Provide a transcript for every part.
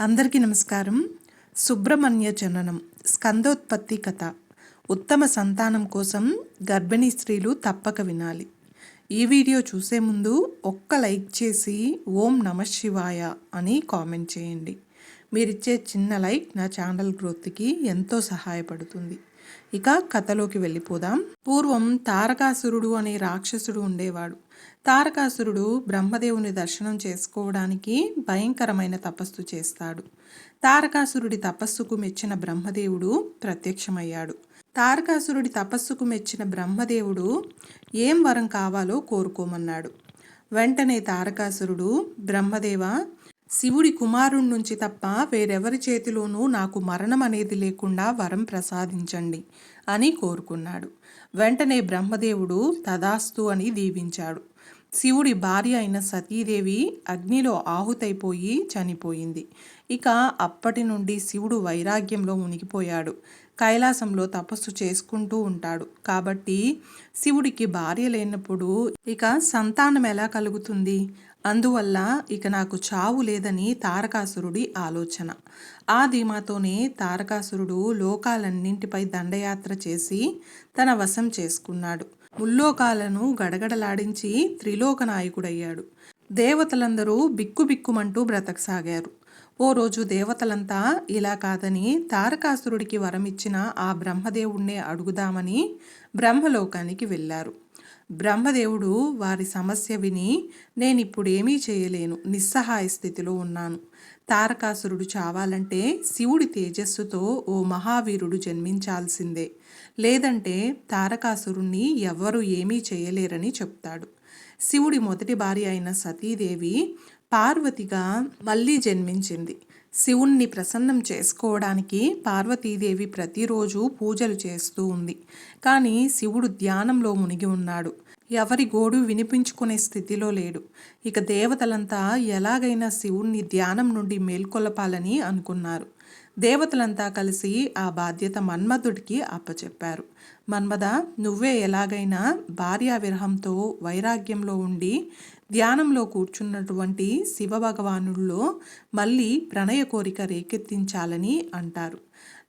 అందరికీ నమస్కారం. సుబ్రహ్మణ్య జననం స్కందోత్పత్తి కథ. ఉత్తమ సంతానం కోసం గర్భిణీ స్త్రీలు తప్పక వినాలి. ఈ వీడియో చూసే ముందు ఒక్క లైక్ చేసి ఓం నమ శివాయ అని కామెంట్ చేయండి. మీరిచ్చే చిన్న లైక్ నా ఛానల్ గ్రోత్కి ఎంతో సహాయపడుతుంది. ఇక కథలోకి వెళ్ళిపోదాం. పూర్వం తారకాసురుడు అనే రాక్షసుడు ఉండేవాడు. తారకాసురుడు బ్రహ్మదేవుని దర్శనం చేసుకోవడానికి భయంకరమైన తపస్సు చేస్తాడు. తారకాసురుడి తపస్సుకు మెచ్చిన బ్రహ్మదేవుడు ప్రత్యక్షమయ్యాడు. తారకాసురుడి తపస్సుకు మెచ్చిన బ్రహ్మదేవుడు ఏం వరం కావాలో కోరుకోమన్నాడు. వెంటనే తారకాసురుడు బ్రహ్మదేవ శివుడి కుమారుడి నుంచి తప్ప వేరెవరి చేతిలోనూ నాకు మరణం అనేది లేకుండా వరం ప్రసాదించండి అని కోరుకున్నాడు. వెంటనే బ్రహ్మదేవుడు తదాస్తు అని దీవించాడు. శివుడి భార్య అయిన సతీదేవి అగ్నిలో ఆహుతైపోయి చనిపోయింది. ఇక అప్పటి నుండి శివుడు వైరాగ్యంలో మునిగిపోయాడు. కైలాసంలో తపస్సు చేసుకుంటూ ఉంటాడు. కాబట్టి శివుడికి భార్య లేనప్పుడు ఇక సంతానం ఎలా కలుగుతుంది? అందువల్ల ఇక నాకు చావు లేదని తారకాసురుడి ఆలోచన. ఆ ధీమాతోనే తారకాసురుడు లోకాలన్నింటిపై దండయాత్ర చేసి తన వశం చేసుకున్నాడు. ముల్లోకాలను గడగడలాడించి త్రిలోక నాయకుడయ్యాడు దేవతలందరూ బిక్కుబిక్కుమంటూ బ్రతకసాగారు. ఓ రోజు దేవతలంతా ఇలా కాదని తారకాసురుడికి వరమిచ్చిన ఆ బ్రహ్మదేవుణ్ణే అడుగుదామని బ్రహ్మలోకానికి వెళ్ళారు. బ్రహ్మదేవుడు వారి సమస్య విని నేనిప్పుడేమీ చేయలేను నిస్సహాయ స్థితిలో ఉన్నాను. తారకాసురుడు చావాలంటే శివుడి తేజస్సుతో ఓ మహావీరుడు జన్మించాల్సిందే. లేదంటే తారకాసురుణ్ణి ఎవ్వరూ ఏమీ చేయలేరని చెప్తాడు. శివుడి మొదటి భార్య అయిన సతీదేవి పార్వతిగా మళ్ళీ జన్మించింది. శివుణ్ణి ప్రసన్నం చేసుకోవడానికి పార్వతీదేవి ప్రతిరోజు పూజలు చేస్తూ ఉంది. కానీ శివుడు ధ్యానంలో మునిగి ఉన్నాడు. ఎవరి గోడు వినిపించుకునే స్థితిలో లేడు. ఇక దేవతలంతా ఎలాగైనా శివుణ్ణి ధ్యానం నుండి మేల్కొలపాలని అనుకున్నారు. దేవతలంతా కలిసి ఆ బాధ్యత మన్మధుడికి అప్పచెప్పారు. మన్మద నువ్వే ఎలాగైనా భార్యా విరహంతో వైరాగ్యంలో ఉండి ధ్యానంలో కూర్చున్నటువంటి శివభగవానుల్లో మళ్ళీ ప్రణయ కోరిక రేకెత్తించాలని అంటారు.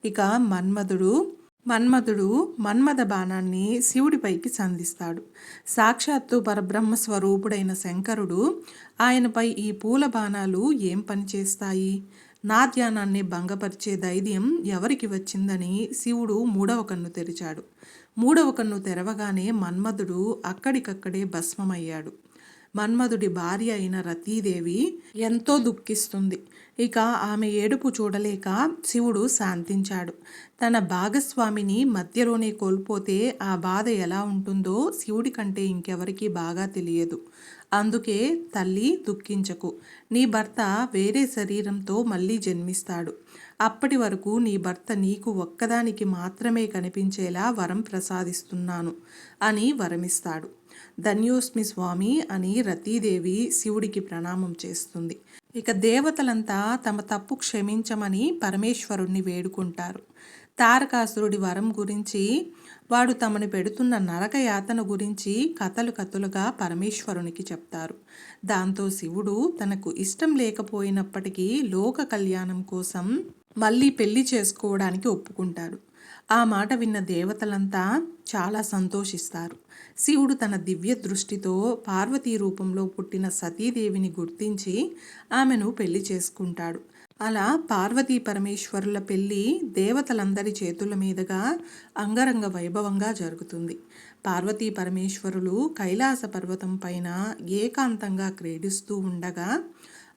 ఇక మన్మధుడు మన్మధుడు మన్మథ బాణాన్ని శివుడిపైకి సంధిస్తాడు. సాక్షాత్తు పరబ్రహ్మ స్వరూపుడైన శంకరుడు ఆయనపై ఈ పూల బాణాలు ఏం పనిచేస్తాయి నా ధ్యానాన్ని భంగపరిచే ధైర్యం ఎవరికి వచ్చిందని శివుడు మూడవ కన్ను తెరిచాడు. మూడవ కన్ను తెరవగానే మన్మధుడు అక్కడికక్కడే భస్మమయ్యాడు. మన్మధుడి భార్య అయిన రతీదేవి ఎంతో దుఃఖిస్తుంది. ఇక ఆమె ఏడుపు చూడలేక శివుడు శాంతించాడు. తన భాగస్వామిని మధ్యలోనే కోల్పోతే ఆ బాధ ఎలా ఉంటుందో శివుడి కంటే ఇంకెవరికీ బాగా తెలియదు. అందుకే తల్లి దుఃఖించకు. నీ భర్త వేరే శరీరంతో మళ్ళీ జన్మిస్తాడు. అప్పటి వరకు నీ భర్త నీకు ఒక్కదానికి మాత్రమే కనిపించేలా వరం ప్రసాదిస్తున్నాను అని వరమిస్తాడు. ధన్యోస్మి స్వామి అని రతీదేవి శివుడికి ప్రణామం చేస్తుంది. ఇక దేవతలంతా తమ తప్పు క్షమించమని పరమేశ్వరుణ్ణి వేడుకుంటారు. తారకాసురుడి వరం గురించి వాడు తమను పెడుతున్న నరక యాతన గురించి కథలు కథలుగా పరమేశ్వరునికి చెప్తారు. దాంతో శివుడు తనకు ఇష్టం లేకపోయినప్పటికీ లోక కళ్యాణం కోసం మళ్ళీ పెళ్ళి చేసుకోవడానికి ఒప్పుకుంటాడు. ఆ మాట విన్న దేవతలంతా చాలా సంతోషిస్తారు. శివుడు తన దివ్య దృష్టితో పార్వతీ రూపంలో పుట్టిన సతీదేవిని గుర్తించి ఆమెను పెళ్ళి చేసుకుంటాడు. అలా పార్వతీ పరమేశ్వరుల పెళ్ళి దేవతలందరి చేతుల మీదుగా అంగరంగ వైభవంగా జరుగుతుంది. పార్వతీ పరమేశ్వరులు కైలాస పర్వతం పైన ఏకాంతంగా క్రీడిస్తూ ఉండగా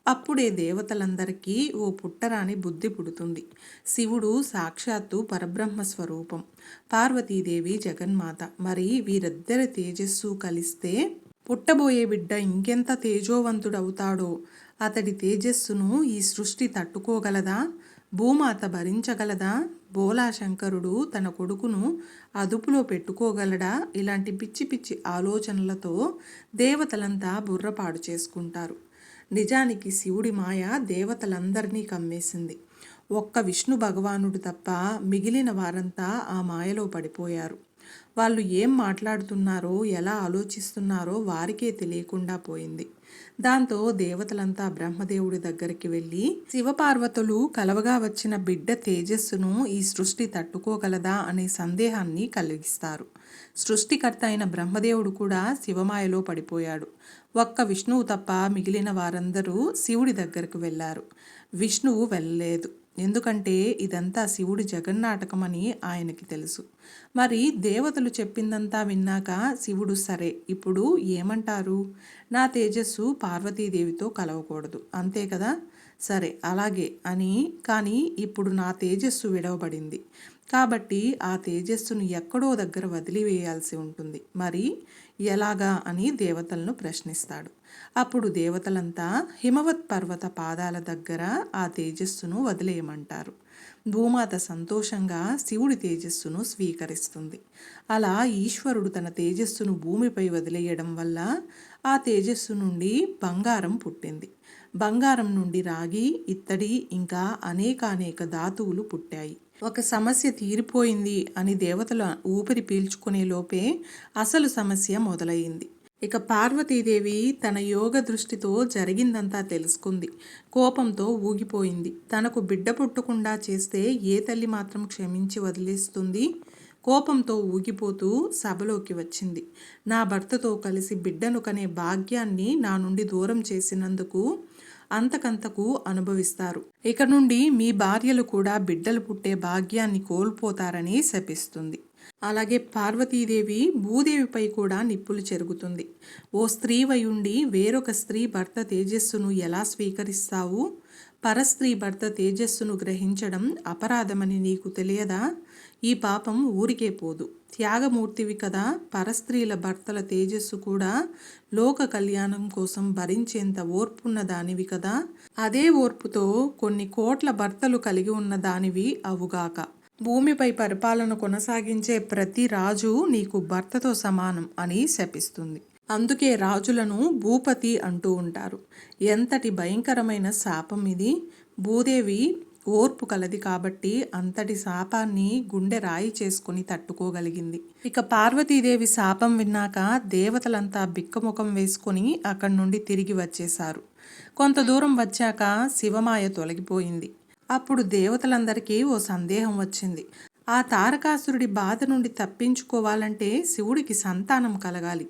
అప్పుడే దేవతలందరికీ ఓ పుట్టరాని బుద్ధి పుడుతుంది. శివుడు సాక్షాత్తు పరబ్రహ్మ స్వరూపం. పార్వతీదేవి జగన్మాత. మరి వీరిద్దరి తేజస్సు కలిస్తే పుట్టబోయే బిడ్డ ఇంకెంత తేజోవంతుడవుతాడో? అతడి తేజస్సును ఈ సృష్టి తట్టుకోగలదా? భూమాత భరించగలదా? బోలాశంకరుడు తన కొడుకును అదుపులో పెట్టుకోగలడా? ఇలాంటి పిచ్చి పిచ్చి ఆలోచనలతో దేవతలంతా బుర్రపాడు చేసుకుంటారు. నిజానికి శివుడి మాయ దేవతలందరినీ కమ్మేసింది. ఒక్క విష్ణు భగవానుడు తప్ప మిగిలిన వారంతా ఆ మాయలో పడిపోయారు. వాళ్ళు ఏం మాట్లాడుతున్నారో ఎలా ఆలోచిస్తున్నారో వారికే తెలియకుండా పోయింది. దాంతో దేవతలంతా బ్రహ్మదేవుడి దగ్గరికి వెళ్ళి శివపార్వతులు కలవగా వచ్చిన బిడ్డ తేజస్సును ఈ సృష్టి తట్టుకోగలదా అనే సందేహాన్ని కలిగిస్తారు. సృష్టికర్త అయిన బ్రహ్మదేవుడు కూడా శివమాయలో పడిపోయాడు. ఒక్క విష్ణువు తప్ప మిగిలిన వారందరూ శివుడి దగ్గరకు వెళ్ళారు. విష్ణువు వెళ్ళలేదు. ఎందుకంటే ఇదంతా శివుడి జగన్నాటకమని ఆయనకి తెలుసు. మరి దేవతలు చెప్పిందంతా విన్నాక శివుడు సరే ఇప్పుడు ఏమంటారు? నా తేజస్సు పార్వతీదేవితో కలవకూడదు. అంతే కదా? సరే అలాగే అని కానీ ఇప్పుడు నా తేజస్సు విడవబడింది. కాబట్టి ఆ తేజస్సును ఎక్కడో దగ్గర వదిలివేయాల్సి ఉంటుంది. మరి ఎలాగా అని దేవతలను ప్రశ్నిస్తాడు. అప్పుడు దేవతలంతా హిమవత్ పర్వత పాదాల దగ్గర ఆ తేజస్సును వదిలేయమంటారు. భూమాత సంతోషంగా శివుడి తేజస్సును స్వీకరిస్తుంది. అలా ఈశ్వరుడు తన తేజస్సును భూమిపై వదిలేయడం వల్ల ఆ తేజస్సు నుండి బంగారం పుట్టింది. బంగారం నుండి రాగి ఇత్తడి ఇంకా అనేక అనేక ధాతువులు పుట్టాయి. ఒక సమస్య తీరిపోయింది అని దేవతల ఊపిరి పీల్చుకునే లోపే అసలు సమస్య మొదలయ్యింది. ఇక పార్వతీదేవి తన యోగ దృష్టితో జరిగిందంతా తెలుసుకుంది. కోపంతో ఊగిపోయింది. తనకు బిడ్డ పుట్టకుండా చేస్తే ఏ తల్లి మాత్రం క్షమించి వదిలేస్తుంది? కోపంతో ఊగిపోతూ సభలోకి వచ్చింది. నా భర్తతో కలిసి బిడ్డను కనే భాగ్యాన్ని నా నుండి దూరం చేసినందుకు అంతకంతకు అనుభవిస్తారు. ఇక నుండి మీ భార్యలు కూడా బిడ్డలు పుట్టే భాగ్యాన్ని కోల్పోతారని శపిస్తుంది. అలాగే పార్వతీదేవి భూదేవిపై కూడా నిప్పులు చెరుగుతుంది. ఓ స్త్రీ ఉండి వేరొక స్త్రీ భర్త తేజస్సును ఎలా స్వీకరిస్తావు? పరస్త్రీ భర్త తేజస్సును గ్రహించడం అపరాధమని నీకు తెలియదా? ఈ పాపం ఊరికే పోదు. త్యాగమూర్తివి కదా పరస్త్రీల భర్తల తేజస్సు కూడా లోక కళ్యాణం కోసం భరించేంత ఓర్పున్న దానివి కదా? అదే ఓర్పుతో కొన్ని కోట్ల భర్తలు కలిగి ఉన్న దానివి అవుగాక. భూమిపై పరిపాలన కొనసాగించే ప్రతి రాజు నీకు భర్తతో సమానం అని శపిస్తుంది. అందుకే రాజులను భూపతి అంటూ ఉంటారు. ఎంతటి భయంకరమైన శాపం ఇది? భూదేవి ఓర్పు కలది కాబట్టి అంతటి శాపాన్ని గుండె రాయి చేసుకుని తట్టుకోగలిగింది. ఇక పార్వతీదేవి శాపం విన్నాక దేవతలంతా బిక్కముఖం వేసుకొని అక్కడి నుండి తిరిగి వచ్చేశారు. కొంత దూరం వచ్చాక శివమాయ తొలగిపోయింది. అప్పుడు దేవతలందరికీ ఓ సందేహం వచ్చింది. ఆ తారకాసురుడి బాధ నుండి తప్పించుకోవాలంటే శివుడికి సంతానం కలగాలి.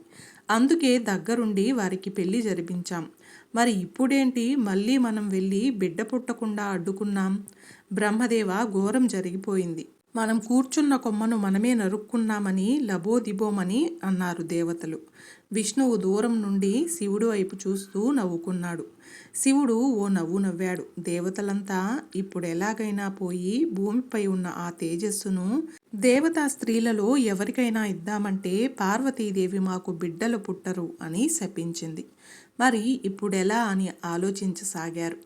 అందుకే దగ్గరుండి వారికి పెళ్ళి జరిపించాం. మరి ఇప్పుడేంటి? మళ్ళీ మనం వెళ్ళి బిడ్డ పుట్టకుండా అడ్డుకున్నాం. బ్రహ్మదేవ ఘోరం జరిగిపోయింది. మనం కూర్చున్న కొమ్మను మనమే నరుక్కున్నామని లబోదిబోమని అన్నారు దేవతలు. విష్ణువు దూరం నుండి శివుడు వైపు చూస్తూ నవ్వుకున్నాడు. శివుడు ఓ నవ్వు నవ్వాడు. దేవతలంతా ఇప్పుడు ఎలాగైనా పోయి భూమిపై ఉన్న ఆ తేజస్సును దేవతా స్త్రీలలో ఎవరికైనా ఇద్దామంటే పార్వతీదేవి మాకు బిడ్డలు పుట్టరు అని శపించింది. మరి ఇప్పుడెలా అని ఆలోచించసాగారు.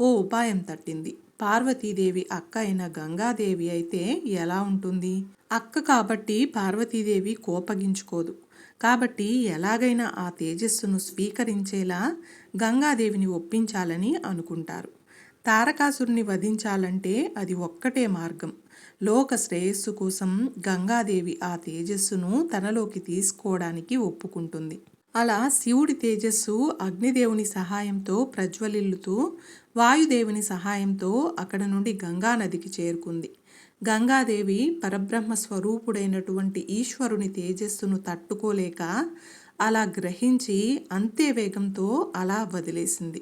ఓ ఉపాయం తట్టింది. పార్వతీదేవి అక్క అయిన గంగాదేవి అయితే ఎలా ఉంటుంది? అక్క కాబట్టి పార్వతీదేవి కోపగించుకోదు. కాబట్టి ఎలాగైనా ఆ తేజస్సును స్వీకరించేలా గంగాదేవిని ఒప్పించాలని అనుకుంటారు. తారకాసురుని వధించాలంటే అది ఒక్కటే మార్గం. లోక శ్రేయస్సు కోసం గంగాదేవి ఆ తేజస్సును తనలోకి తీసుకోవడానికి ఒప్పుకుంటుంది. అలా శివుడి తేజస్సు అగ్నిదేవుని సహాయంతో ప్రజ్వలిల్లుతూ వాయుదేవుని సహాయంతో అక్కడ నుండి గంగా నదికి చేరుకుంది. గంగాదేవి పరబ్రహ్మ స్వరూపుడైనటువంటి ఈశ్వరుని తేజస్సును తట్టుకోలేక అలా గ్రహించి అంతే వేగంతో అలా వదిలేసింది.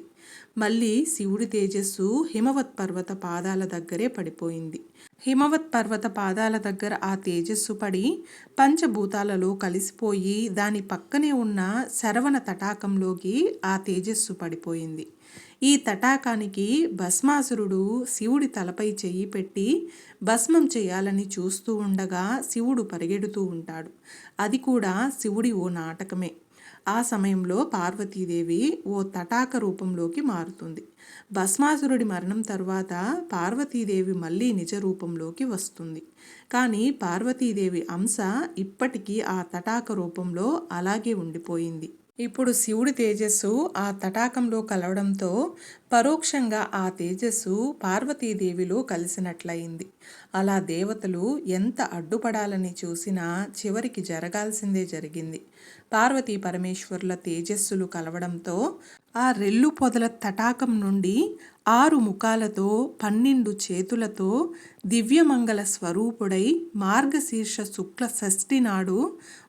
మళ్ళీ శివుడి తేజస్సు హిమవత్ పర్వత పాదాల దగ్గరే పడిపోయింది. హిమవత్ పర్వత పాదాల దగ్గర ఆ తేజస్సు పడి పంచభూతాలలో కలిసిపోయి దాని పక్కనే ఉన్న శరవణ తటాకంలోకి ఆ తేజస్సు పడిపోయింది. ఈ తటాకానికి భస్మాసురుడు శివుడి తలపై చెయ్యి పెట్టి భస్మం చేయాలని చూస్తూ ఉండగా శివుడు పరిగెడుతూ ఉంటాడు. అది కూడా శివుడి ఓ నాటకమే. ఆ సమయంలో పార్వతీదేవి ఓ తటాక రూపంలోకి మారుతుంది. భస్మాసురుడి మరణం తర్వాత పార్వతీదేవి మళ్ళీ నిజ రూపంలోకి వస్తుంది. కానీ పార్వతీదేవి అంశ ఇప్పటికీ ఆ తటాక రూపంలో అలాగే ఉండిపోయింది. ఇప్పుడు శివుడి తేజస్సు ఆ తటాకంలో కలవడంతో పరోక్షంగా ఆ తేజస్సు పార్వతీదేవిలో కలిసినట్లయింది. అలా దేవతలు ఎంత అడ్డుపడాలని చూసినా చివరికి జరగాల్సిందే జరిగింది. పార్వతీ పరమేశ్వరుల తేజస్సులు కలవడంతో ఆ రెల్లు పొదల తటాకం నుండి ఆరు ముఖాలతో పన్నెండు చేతులతో దివ్యమంగళ స్వరూపుడై మార్గశీర్ష శుక్ల షష్ఠి నాడు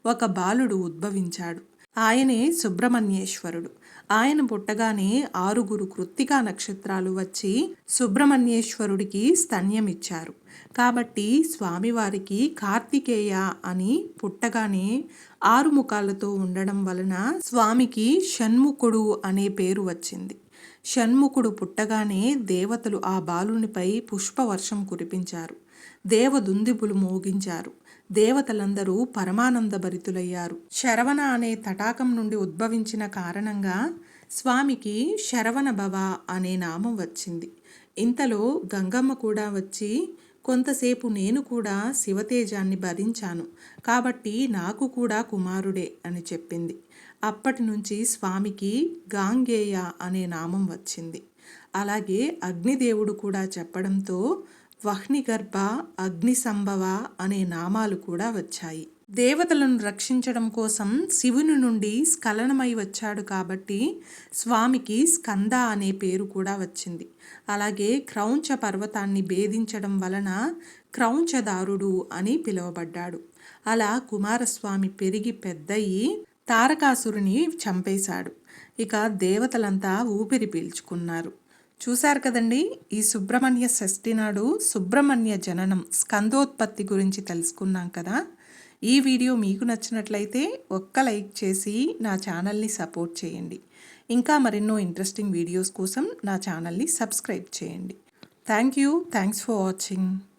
ఒక బాలుడు ఉద్భవించాడు. ఆయనే సుబ్రహ్మణ్యేశ్వరుడు. ఆయన పుట్టగానే ఆరుగురు కృత్తికా నక్షత్రాలు వచ్చి సుబ్రహ్మణ్యేశ్వరుడికి స్తన్యమిచ్చారు. కాబట్టి స్వామివారికి కార్తికేయ అని పుట్టగానే ఆరు ముఖాలతో ఉండడం వలన స్వామికి షణ్ముఖుడు అనే పేరు వచ్చింది. షణ్ముఖుడు పుట్టగానే దేవతలు ఆ బాలునిపై పుష్పవర్షం కురిపించారు. దేవదుందిబులు మోగించారు. దేవతలందరూ పరమానంద భరితులయ్యారు శరవణ అనే తటాకం నుండి ఉద్భవించిన కారణంగా స్వామికి శరవణ భవ అనే నామం వచ్చింది. ఇంతలో గంగమ్మ కూడా వచ్చి కొంతసేపు నేను కూడా శివతేజాన్ని భరించాను. కాబట్టి నాకు కూడా కుమారుడే అని చెప్పింది. అప్పటి నుంచి స్వామికి గాంగేయ అనే నామం వచ్చింది. అలాగే అగ్నిదేవుడు కూడా చెప్పడంతో వహ్నిగర్భ అగ్నిసంభవ అనే నామాలు కూడా వచ్చాయి. దేవతలను రక్షించడం కోసం శివుని నుండి స్ఖలనమై వచ్చాడు కాబట్టి స్వామికి స్కంద అనే పేరు కూడా వచ్చింది. అలాగే క్రౌంచ పర్వతాన్ని భేదించడం వలన క్రౌంచదారుడు అని పిలువబడ్డాడు. అలా కుమారస్వామి పెరిగి పెద్దయి తారకాసురుని చంపేశాడు. ఇక దేవతలంతా ఊపిరి పీల్చుకున్నారు. చూశారు కదండి? ఈ సుబ్రహ్మణ్య షష్ఠి నాడు సుబ్రహ్మణ్య జననం స్కందోత్పత్తి గురించి తెలుసుకున్నాం కదా? ఈ వీడియో మీకు నచ్చినట్లయితే ఒక్క లైక్ చేసి నా ఛానల్ని సపోర్ట్ చేయండి. ఇంకా మరెన్నో ఇంట్రెస్టింగ్ వీడియోస్ కోసం నా ఛానల్ని సబ్స్క్రైబ్ చేయండి. Thank you. Thanks for watching.